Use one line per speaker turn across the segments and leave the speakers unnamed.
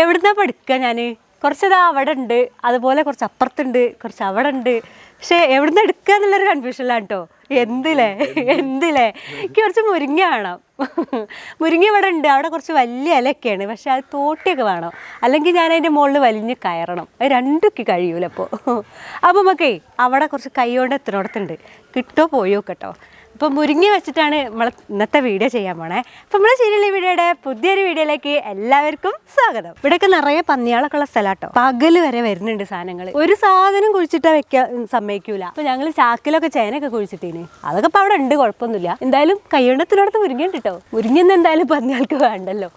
എവിടുന്നാ പഠിക്കുക ഞാൻ ഇതാ അവിടെ ഉണ്ട് അതുപോലെ കുറച്ച് അപ്പുറത്തുണ്ട് കുറച്ച് അവിടെ ഉണ്ട് പക്ഷെ എവിടുന്ന് എടുക്കുക എന്നുള്ളൊരു കൺഫ്യൂഷനിലാണ് കേട്ടോ എന്തില്ലേ എന്തില്ലേ എനിക്ക് കുറച്ച് മുരിങ്ങ വേണം. മുരിങ്ങ ഇവിടെ ഉണ്ട് അവിടെ കുറച്ച് വലിയ ഇലയൊക്കെയാണ്. പക്ഷെ അത് തോട്ടിയൊക്കെ വേണം. അല്ലെങ്കിൽ ഞാൻ അതിന്റെ മുകളിൽ വലിഞ്ഞ് കയറണം. അത് രണ്ടൊക്കെ കഴിയൂലപ്പോൾ അപ്പോൾ നമുക്കേ അവിടെ കുറച്ച് കൈ കൊണ്ട് എത്രയിടത്തുണ്ട്? കിട്ടോ പോയോ കേട്ടോ? അപ്പോൾ മുരിങ്ങ വെച്ചിട്ടാണ് നമ്മൾ ഇന്നത്തെ വീഡിയോ ചെയ്യാൻ പോണേ. അപ്പോൾ നമ്മൾ ശരിയുള്ള വീഡിയോയുടെ പുതിയൊരു വീഡിയോയിലേക്ക് എല്ലാവർക്കും സ്വാഗതം. ഇവിടെയൊക്കെ നിറയെ പന്നിയാളൊക്കെ ഉള്ള സ്ഥലമാട്ടോ പകൽ വരെ വരുന്നുണ്ട് സാധനങ്ങൾ ഒരു സാധനം കുഴിച്ചിട്ടാ വെക്കാൻ സമ്മതിക്കൂല. അപ്പോൾ ഞങ്ങൾ ചാക്കിലൊക്കെ ചേനയൊക്കെ കുഴിച്ചിട്ടീന്. അതൊക്കെ ഇപ്പോൾ അവിടെ ഉണ്ട് കുഴപ്പമൊന്നുമില്ല. എന്തായാലും കയ്യണ്ടത്തിനടുത്ത് മുരിങ്ങ ഉണ്ട് കേട്ടോ എന്തായാലും പന്നിയാൾക്ക് വേണ്ടല്ലോ.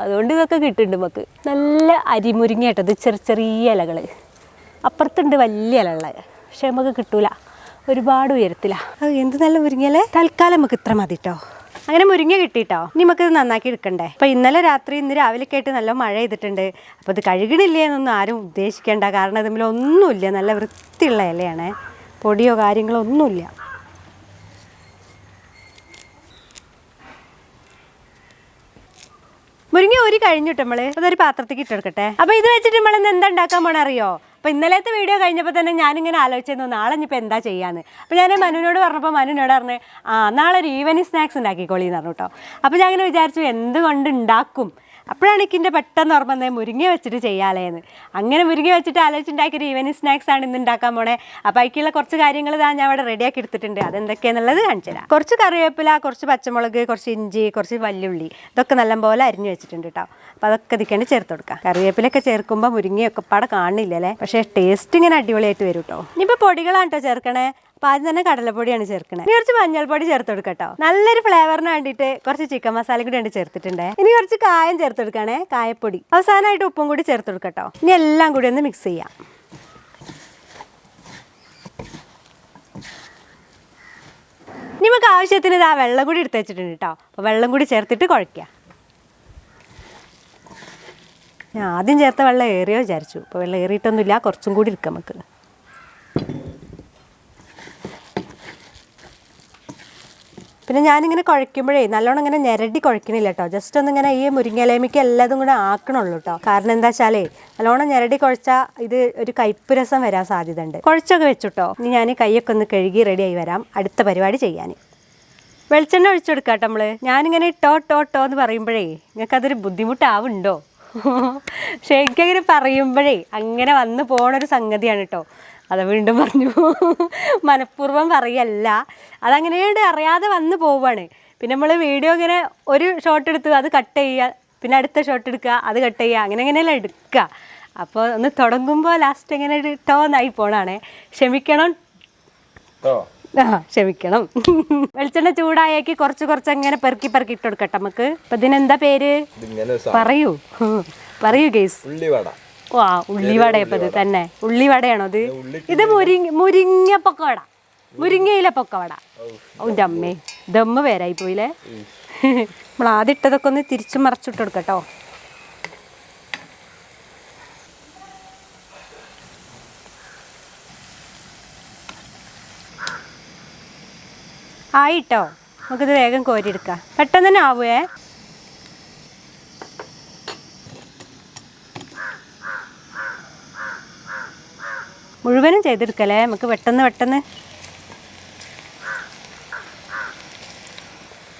അതുകൊണ്ട് ഇതൊക്കെ കിട്ടുന്നുണ്ട് നമുക്ക്. നല്ല അരിമുരിങ്ങ ഇത് ചെറിയ ചെറിയ ഇലകൾ അപ്പുറത്തുണ്ട് വലിയ ഇലകൾ പക്ഷെ നമുക്ക് കിട്ടൂല. ഒരുപാട് ഉയരത്തിലാ. അത് എന്ത് നല്ല മുരിങ്ങല്ലേ തൽക്കാലം നമുക്ക് ഇത്ര മതി കേട്ടോ അങ്ങനെ മുരിങ്ങ കിട്ടിയിട്ടോ ഇനി നമുക്ക് ഇത് നന്നാക്കി എടുക്കണ്ടേ? അപ്പൊ ഇന്നലെ രാത്രി ഇന്ന് രാവിലെ കേട്ട് നല്ല മഴ ചെയ്തിട്ടുണ്ട് അപ്പൊ ഇത് കഴുകണില്ലേ എന്നൊന്നും ആരും ഉദ്ദേശിക്കേണ്ട. കാരണം ഇതിൽ ഒന്നുമില്ല. നല്ല വൃത്തിയുള്ള ഇലയാണ്. പൊടിയോ കാര്യങ്ങളോ ഒന്നുമില്ല. മുരിങ്ങ ഒരു കഴിഞ്ഞിട്ട് നമ്മൾ അതൊരു പാത്രത്തേക്ക് ഇട്ടെടുക്കട്ടെ അപ്പൊ ഇത് വെച്ചിട്ട് നമ്മൾ ഇന്ന് എന്താ ഉണ്ടാക്കാൻ പോണ അറിയോ അപ്പൊ ഇന്നലത്തെ വീഡിയോ കഴിഞ്ഞപ്പോൾ തന്നെ ഞാനിങ്ങനെ ആലോചിച്ചിരുന്നു നാളെ ഇനിയിപ്പോൾ എന്താ ചെയ്യാന്ന്. അപ്പോൾ ഞാൻ മനുവിനോട് പറഞ്ഞപ്പോൾ മനുവിനോട് പറഞ്ഞ് ആ നാളെ ഒരു ഈവനിങ് സ്നാക്സ് ഉണ്ടാക്കിക്കോളി എന്ന് പറഞ്ഞു കേട്ടോ അപ്പോൾ ഞാൻ അങ്ങനെ വിചാരിച്ചു എന്തുകൊണ്ട് ഉണ്ടാക്കും? അപ്പോഴാണ് എനിക്കിന്റെ പെട്ടെന്ന് ഓർമ്മ വന്നത് മുരിങ്ങ വെച്ചിട്ട് ചെയ്യാലേന്ന്. അങ്ങനെ മുരിങ്ങ വെച്ചിട്ട് ആലോചിച്ചുണ്ടാക്കിയൊരു ഈവനിങ് സ്നാക്സ് ആണ് ഇന്ന് ഉണ്ടാക്കാൻ പോണേ. അപ്പോൾ അതിക്കുള്ള കുറച്ച് കാര്യങ്ങൾ ഞാൻ അവിടെ റെഡിയാക്കി എടുത്തിട്ടുണ്ട്. അതെന്തൊക്കെയാണെന്നുള്ളത് കാണിച്ചു തരാം. കുറച്ച് കറിവേപ്പില കുറച്ച് പച്ചമുളക് കുറച്ച് ഇഞ്ചി കുറച്ച് വല്ലുള്ളി ഇതൊക്കെ നല്ലപോലെ അരിഞ്ഞു വെച്ചിട്ടുണ്ട് കേട്ടോ അപ്പോൾ അതൊക്കെ ഇതിക്കാണ് ചേർത്ത് കൊടുക്കാം. കറിവേപ്പിലൊക്കെ ചേർക്കുമ്പോൾ മുരിങ്ങയൊക്കെ പാടെ കാണില്ലല്ലേ പക്ഷേ ടേസ്റ്റ് ഇങ്ങനെ അടിപൊളിയായിട്ട് വരും കേട്ടോ ഇനിയിപ്പോൾ പൊടികളാണ് കേട്ടോ ചേർക്കണേ. അപ്പോൾ ആദ്യം തന്നെ കടലപ്പൊടിയാണ് ചേർക്കണേ. ഇനി കുറച്ച് മഞ്ഞൾപ്പൊടി ചേർത്ത് കൊടുക്കട്ടോ നല്ലൊരു ഫ്ലേവറിന് വേണ്ടിയിട്ട് കുറച്ച് ചിക്കൻ മസാല കൂടി ഉണ്ട് ചേർത്തിട്ടുണ്ട്. ഇനി കുറച്ച് കായം ചേർത്ത് കൊടുക്കണേ കായപ്പൊടി. അവസാനമായിട്ട് ഉപ്പും കൂടി ചേർത്ത് കൊടുക്കട്ടോ ഇനി എല്ലാം കൂടി ഒന്ന് മിക്സ് ചെയ്യാം. നമുക്ക് ആവശ്യത്തിന് ഇതാ വെള്ളം കൂടി എടുത്ത് വെച്ചിട്ടുണ്ട് കേട്ടോ അപ്പോൾ വെള്ളം കൂടി ചേർത്തിട്ട് കുഴയ്ക്കുക ഞാൻ ആദ്യം ചേർത്ത വെള്ളം ഏറിയോ വിചാരിച്ചു. ഇപ്പോൾ വെള്ളം ഏറിയിട്ടൊന്നുമില്ല കുറച്ചും കൂടി ഇരിക്കാം നമുക്ക്. പിന്നെ ഞാനിങ്ങനെ കുഴയ്ക്കുമ്പോഴേ നല്ലോണം ഇങ്ങനെ ഞെരടി കുഴക്കണില്ല കേട്ടോ ജസ്റ്റ് ഒന്ന് ഇങ്ങനെ ഈ മുരിങ്ങലേമിക്ക് എല്ലാതും കൂടെ ആക്കണുള്ളൂ കേട്ടോ കാരണം എന്താ വെച്ചാലേ നല്ലോണം ഞെരടി കുഴച്ചാൽ ഇത് ഒരു കയ്പ്പ് വരാൻ സാധ്യത ഉണ്ട് കുഴച്ചൊക്കെ വെച്ചുട്ടോ ഇനി ഞാൻ കൈയൊക്കെ ഒന്ന് കഴുകി റെഡിയായി വരാം. അടുത്ത പരിപാടി ചെയ്യാൻ വെളിച്ചെണ്ണ ഒഴിച്ചു കൊടുക്കാം കേട്ടോ നമ്മൾ ഞാനിങ്ങനെ ടോ ടോ ടോ എന്ന് പറയുമ്പോഴേ നിങ്ങൾക്കതൊരു ബുദ്ധിമുട്ടാവുണ്ടോ? എനിക്കങ്ങനെ പറയുമ്പോഴേ അങ്ങനെ വന്ന് പോണൊരു സംഗതിയാണ് കേട്ടോ അത് വീണ്ടും പറഞ്ഞു. മനഃപൂർവം പറയല്ല. അതങ്ങനെയുണ്ട് അറിയാതെ വന്നു പോവാണ്. പിന്നെ നമ്മൾ വീഡിയോ ഇങ്ങനെ ഒരു ഷോട്ട് എടുത്ത് അത് കട്ട് ചെയ്യുക പിന്നെ അടുത്ത ഷോട്ട് എടുക്കുക അത് കട്ട് ചെയ്യുക അങ്ങനെ അങ്ങനെയല്ല എടുക്കുക അപ്പോൾ ഒന്ന് തുടങ്ങുമ്പോൾ ലാസ്റ്റ് ഇങ്ങനെ ഒരു ടോന്നായി പോണാണേ. ക്ഷമിക്കണം. ആ ക്ഷമിക്കണം. വെളിച്ചെണ്ണ ചൂടായേക്ക് കുറച്ച് കുറച്ച് അങ്ങനെ പെറുക്കി പെറുക്കി ഇട്ട് കൊടുക്കട്ടെ നമുക്ക്. അപ്പൊ ഇതിനെന്താ പേര്? പറയൂ. പറയൂ കേസ്
ഉള്ളിവട.
ആ ഉള്ളിവടയപ്പോ ഇത് തന്നെ. ഉള്ളിവടയാണോ ഇത്? ഇത് മുരിങ്ങ മുരിങ്ങ പൊക്കവട മുരിങ്ങയിലെ പൊക്കവട ഓന്റെ അമ്മേ ദമ്മ് പേരായി പോയില്ലേ നമ്മൾ ആദ്യം ഇട്ടതൊക്കെ ഒന്ന് തിരിച്ചു മറച്ചിട്ട് കൊടുക്കട്ടോ. ആയിട്ടോ? നമുക്കിത് വേഗം കോരിയെടുക്കാം. പെട്ടെന്ന് തന്നെ ആവുമേ മുഴുവനും ചെയ്തെടുക്കല്ലേ? നമുക്ക് പെട്ടെന്ന് പെട്ടെന്ന്.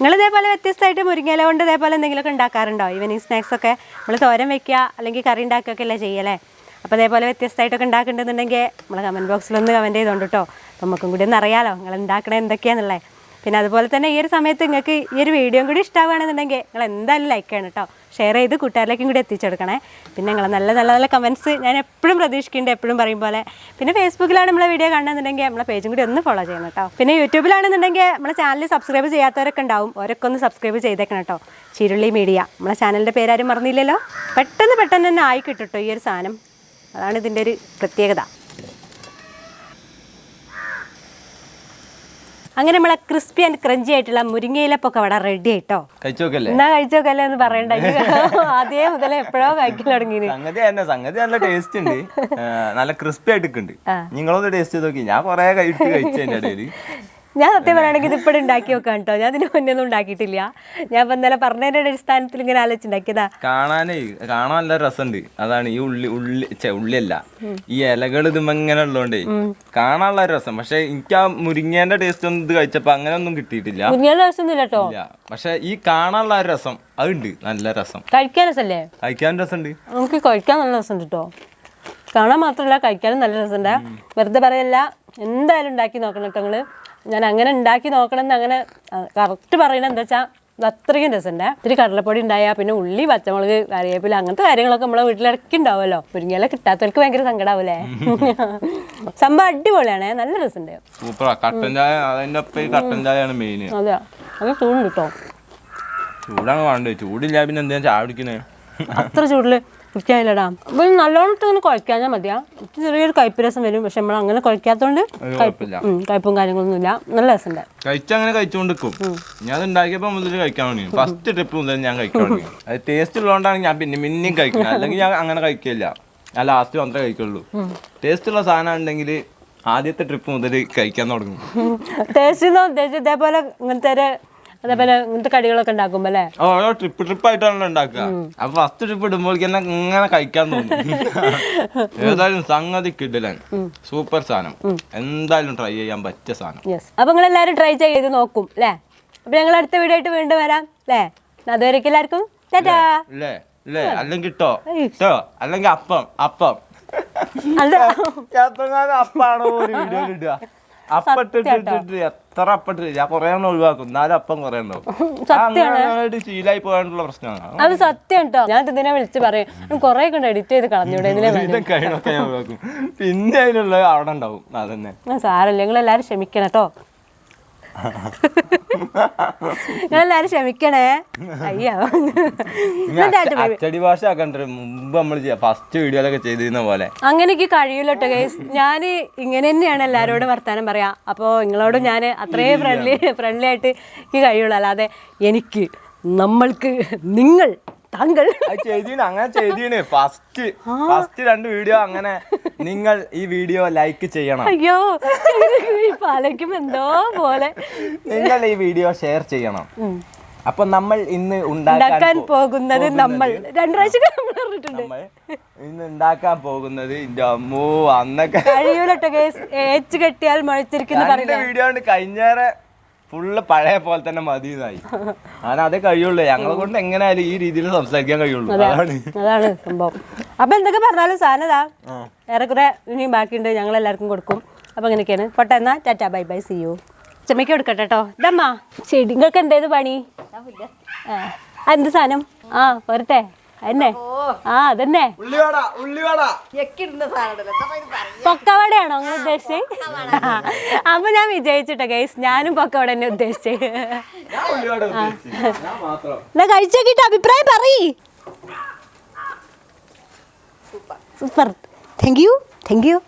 നിങ്ങൾ ഇതേപോലെ വ്യത്യസ്തമായിട്ട് മുരിങ്ങയില കൊണ്ട് ഇതേപോലെ എന്തെങ്കിലുമൊക്കെ ഉണ്ടാക്കാറുണ്ടോ? ഈവനിങ് സ്നാക്സൊക്കെ നമ്മൾ തോരൻ വെക്കുക അല്ലെങ്കിൽ കറി ഉണ്ടാക്കുകയൊക്കെ അല്ലേ ചെയ്യല്ലേ അപ്പോൾ അതേപോലെ വ്യത്യസ്തമായിട്ടൊക്കെ ഉണ്ടാക്കുന്നുണ്ടെന്നുണ്ടെങ്കിൽ നമ്മൾ കമന്റ് ബോക്സിലൊന്ന് കമന്റ് ചെയ്തോണ്ട് കേട്ടോ. നമുക്കും കൂടി ഒന്ന് അറിയാലോ. നിങ്ങൾ ഉണ്ടാക്കണത് എന്തൊക്കെയാണെന്നുള്ളത് പിന്നെ അതുപോലെ തന്നെ ഈ ഒരു സമയത്ത് നിങ്ങൾക്ക് ഈ ഒരു വീഡിയോ കൂടി ഇഷ്ടമാവുകയാണെന്നുണ്ടെങ്കിൽ നിങ്ങൾ എന്തായാലും ലൈക്ക് ചെയ്യണം കേട്ടോ ഷെയർ ചെയ്ത് കൂട്ടുകാരിലേക്കും കൂടി എത്തിച്ചെടുക്കണേ. പിന്നെ നിങ്ങൾ നല്ല നല്ല നല്ല കമന്റ്സ് ഞാൻ എപ്പോഴും പ്രതീക്ഷിക്കുന്നുണ്ട് എപ്പോഴും പറയും പോലെ. പിന്നെ ഫേസ്ബുക്കിലാണ് നമ്മളെ വീഡിയോ കാണുന്നുണ്ടെങ്കിൽ നമ്മളെ പേജും കൂടി ഒന്ന് ഫോളോ ചെയ്യണം കേട്ടോ പിന്നെ യൂട്യൂബിലാണെന്നുണ്ടെങ്കിൽ നമ്മളെ ചാനൽ സബ്സ്ക്രൈബ് ചെയ്യാത്തവരൊക്കെ ഉണ്ടാവും. അവരൊക്കെ ഒന്ന് സബ്സ്ക്രൈബ് ചെയ്തേക്കണം കേട്ടോ ചിരുള്ളി മീഡിയ നമ്മളെ ചാനലിന്റെ പേരാരും മറന്നില്ലല്ലോ. പെട്ടെന്ന് പെട്ടെന്ന് തന്നെ ആയി കിട്ടും കേട്ടോ ഈ ഒരു സാധനം. അതാണ് ഇതിന്റെ ഒരു പ്രത്യേകത. അങ്ങനെ നമ്മളെ ക്രിസ്പി ആൻഡ് ക്രഞ്ചി ആയിട്ടുള്ള മുരിങ്ങയിലപ്പൊക്കെ അവിടെ റെഡി ആയിട്ടോ.
കഴിച്ചോക്കല്ലേ?
എന്നാ കഴിച്ചോക്കല്ലേ എന്ന് പറയണ്ട. അതേ മുതലേ എപ്പോഴോ കഴിക്കാൻ തുടങ്ങി
സംഗതി തന്നെ സംഗതി നല്ല ടേസ്റ്റ് ഉണ്ട്. നല്ല ക്രിസ്പി ആയിട്ട് നിങ്ങളൊന്ന് ടേസ്റ്റ് ചെയ്ത് നോക്കി. ഞാൻ കൊറേ കഴിച്ച് കഴിച്ചു അതിന്റെ ഇടയിൽ.
ഞാൻ സത്യം പറയുകയാണെങ്കിൽ ഇത് ഇപ്പോഴും ഉണ്ടാക്കി വെക്കാം കേട്ടോ ഞാൻ ഇതിന് മുന്നേ ഒന്നും ഉണ്ടാക്കിയിട്ടില്ല. ഞാൻ ഇപ്പൊ ഇന്നലെ പറഞ്ഞതിന്റെ അടിസ്ഥാനത്തിൽ ഇങ്ങനെ ആലോചിച്ചുണ്ടാക്കിയതാ
കാണാനേ കാണാൻ നല്ല രസമുണ്ട്. അതാണ് ഈ ഉള്ളി ഉള്ളി ഛെ, ഉള്ളിയല്ല. ഈ ഇലകൾ ഇതുമ്പോ ഇങ്ങനെ ഉള്ളതുകൊണ്ടേ കാണാനുള്ള ഒരു രസം. പക്ഷെ എനിക്ക് ആ മുരിങ്ങേന്റെ ടേസ്റ്റ് ഒന്നും ഇത് കഴിച്ചപ്പോ അങ്ങനെ ഒന്നും കിട്ടിയിട്ടില്ല.
മുരിങ്ങയുടെ രസമൊന്നുമില്ല കേട്ടോ
ഇല്ല പക്ഷെ ഈ കാണാനുള്ള രസം. അതുണ്ട്. നല്ല രസം.
കഴിക്കാൻ രസമല്ലേ
കഴിക്കാൻ രസമുണ്ട്.
നമുക്ക് കഴിക്കാൻ നല്ല രസമുണ്ട് കേട്ടോ കാണാൻ മാത്രമല്ല കഴിക്കാനും നല്ല രസമുണ്ട്. വെറുതെ പറയല്ല. എന്തായാലും ഉണ്ടാക്കി നോക്കണം കേട്ടോ നിങ്ങൾ ഞാൻ അങ്ങനെ ഉണ്ടാക്കി നോക്കണം എന്ന് അങ്ങനെ കറക്റ്റ് പറയണത് എന്താ വെച്ചാൽ അത്രയ്ക്കും അത്രയും രസമുണ്ട്. ഇത്തിരി കടലപ്പൊടി ഉണ്ടായാൽ പിന്നെ ഉള്ളി പച്ചമുളക് കറിവേപ്പില അങ്ങനത്തെ കാര്യങ്ങളൊക്കെ നമ്മളെ വീട്ടിലിടയ്ക്ക് ഉണ്ടാവുമല്ലോ. മുരിങ്ങയില കിട്ടാത്തവർക്ക് ഭയങ്കര സങ്കടാവൂലേ? സംഭവം അടിപൊളിയാണ്. നല്ല രസമുണ്ട്.
സൂപ്പറാ. കട്ടൻ ചായ അതിന്റെ ഒപ്പം ഈ കട്ടൻ ചായയാണ് മെയിൻ
അതെ. അത് ചൂടുണ്ട് കേട്ടോ
ചൂടാണ് വേണ്ടത്. ചൂടില്ല പിന്നെ എന്തിനാ ചായ കുടിക്കണേ
അത്ര ചൂടിൽ കുടിക്കാനില്ലടാ. നല്ലോണം ഇങ്ങനെ കുഴക്കാഞ്ഞാൽ മതിയാ. ചെറിയൊരു കയ്പ്പ് രസം വരും. പക്ഷെ നമ്മൾ അങ്ങനെ കുഴക്കാത്തോണ്ട് കയ്പ്പും കാര്യങ്ങളൊന്നും ഇല്ല. നല്ല രസമുണ്ട്
കഴിച്ചങ്ങനെ കഴിച്ചുകൊണ്ടിരിക്കും ഞാൻ ഉണ്ടാക്കിയപ്പോ മുതൽ കഴിക്കാൻ വേണ്ടി ഫസ്റ്റ് ട്രിപ്പ് മുതൽ ഞാൻ കഴിക്കാൻ തുടങ്ങി. അത് ടേസ്റ്റ് ഉള്ളതുകൊണ്ടാണ് ഞാൻ പിന്നെ പിന്നെയും കഴിക്കുന്നത്. അല്ലെങ്കിൽ ഞാൻ അങ്ങനെ കഴിക്കില്ല. ഞാൻ ലാസ്റ്റ് മാത്രമേ കഴിക്കുള്ളൂ. ടേസ്റ്റ് ഉള്ള സാധനം ഉണ്ടെങ്കിൽ ആദ്യത്തെ ട്രിപ്പ് മുതൽ കഴിക്കാൻ തുടങ്ങും.
ടേസ്റ്റ് ഇതേപോലെ ഇങ്ങനത്തെ അതേപോലെ ഇങ്ങനത്തെ കടികളൊക്കെ ഉണ്ടാക്കുമ്പോ അല്ലേ?
ഓരോ ട്രിപ്പ് ട്രിപ്പ് ആയിട്ടാണല്ലോ ഉണ്ടാക്കുക. അപ്പൊ ഫസ്റ്റ് ട്രിപ്പ് ഇടുമ്പോൾ ഇങ്ങനെ കഴിക്കാൻ തോന്നും. ഏതായാലും സംഗതി കിടിലൻ. സൂപ്പർ സാധനം. എന്തായാലും ട്രൈ ചെയ്യാൻ പറ്റിയ സാധനം.
അപ്പൊ നിങ്ങൾ എല്ലാരും ട്രൈ ചെയ്ത് നോക്കും അല്ലേ? അപ്പൊ ഞങ്ങൾ അടുത്ത വീഡിയോ ആയിട്ട് വീണ്ടും വരാം അല്ലേ? അതുവരെ എല്ലാവർക്കും
അല്ലെങ്കിൽ ഇട്ടോ ഇട്ടോ അല്ലെങ്കിൽ അപ്പം. അപ്പം.
അല്ല.
അപ്പാണോ ഒരു വീഡിയോ ഇടുക? അപ്പിട്ടിട്ട് എത്ര അപ്പട്ടിട്ട് ഞാൻ കൊറേ എണ്ണം ഒഴിവാക്കും. എന്നാലും അപ്പം കൊറേ എണ്ണം ശീലായി പോകാനുള്ള പ്രശ്നമാണ്
അത് സത്യം കേട്ടോ ഞാൻ ഇതിനെ വിളിച്ച് പറയും. കുറെ കൊണ്ട് എഡിറ്റ് ചെയ്ത് കളഞ്ഞൂടെ
പിന്നെ അതിനുള്ള അവിടെ ഉണ്ടാവും. അതന്നെ.
സാരല്ല. നിങ്ങൾ എല്ലാവരും ക്ഷമിക്കണം കേട്ടോ എല്ലാവരും ക്ഷമിക്കണേ. അയ്യോ.
അച്ചടി ഭാഷ മുമ്പ് നമ്മൾ ഫസ്റ്റ് വീഡിയോയിലൊക്കെ ചെയ്തിരുന്ന പോലെ.
അങ്ങനെ കഴിയൂലോട്ടോ ഗൈസ് ഞാൻ ഇങ്ങനെ തന്നെയാണ് എല്ലാരോടും വർത്താനം പറയാ. അപ്പോൾ നിങ്ങളോട് ഞാൻ അത്രയും ഫ്രണ്ട്ലി ഫ്രണ്ട്ലി ആയിട്ട് എനിക്ക് കഴിയുള്ളൂ. അല്ലാതെ എനിക്ക് നമ്മൾക്ക് നിങ്ങൾ താങ്കൾ.
അത് ചെയ്തീന് അങ്ങനെ ചെയ്തീന്. ഫസ്റ്റ് ഫസ്റ്റ് രണ്ട് വീഡിയോ അങ്ങനെ നിങ്ങൾ ഈ വീഡിയോ ലൈക്ക് ചെയ്യണം.
അയ്യോ പാലയ്ക്കും എന്തോ പോലെ.
നിങ്ങൾ ഈ വീഡിയോ ഷെയർ ചെയ്യണം. അപ്പൊ നമ്മൾ ഇന്ന് ഉണ്ടാക്കാൻ
പോകുന്നത് നമ്മൾ. നമ്മൾ
ഇന്ന് ഉണ്ടാക്കാൻ പോകുന്നത് ഇന്റെ അമ്മോ അന്നൊക്കെ.
കഴിയൂല കേട്ടോ ഏച്ച് കെട്ടിയാൽ മുഴച്ചിരിക്കുന്ന
വീഡിയോ കഴിഞ്ഞേറെ ഫുള്ള് പഴയ പോലെ തന്നെ മതി ഇതായി. കാരണം അതേ കഴിയുള്ളൂ. ഞങ്ങളെ കൊണ്ട് എങ്ങനെയായാലും ഈ രീതിയിൽ സംസാരിക്കാൻ കഴിയുള്ളൂ. അതാണ്.
അതാണ് സംഭവം. അപ്പൊ എന്തൊക്കെ പറഞ്ഞാലും സാധനതാ ഏറെക്കുറെ ഇനി ബാക്കിയുണ്ട്. ഞങ്ങൾ എല്ലാവർക്കും കൊടുക്കും. അപ്പൊ അങ്ങനെയൊക്കെയാണ് പോട്ടെ എന്നാ. Tata bye bye see you ചെമ്മയ്ക്ക് കൊടുക്കട്ടെ കേട്ടോ ഇതമ്മ. ചെടികൾക്ക് എന്തേത് പണി? ആ, എന്ത് സാധനം? ആ പോരട്ടെ അതന്നെ. ആ അതന്നെ. പൊക്കവടയാണോ അങ്ങനെ ഉദ്ദേശിച്ചത് അപ്പൊ ഞാൻ വിജയിച്ചിട്ടോ ഗൈസ് ഞാനും പൊക്കവട തന്നെ ഉദ്ദേശിച്ചത്
ഞാൻ ഉള്ളിവാട ഉദ്ദേശിച്ചു. ഞാൻ മാത്രം.
എന്നാ കഴിച്ചോക്കിട്ട് അഭിപ്രായം പറയ്. Super. Thank you thank you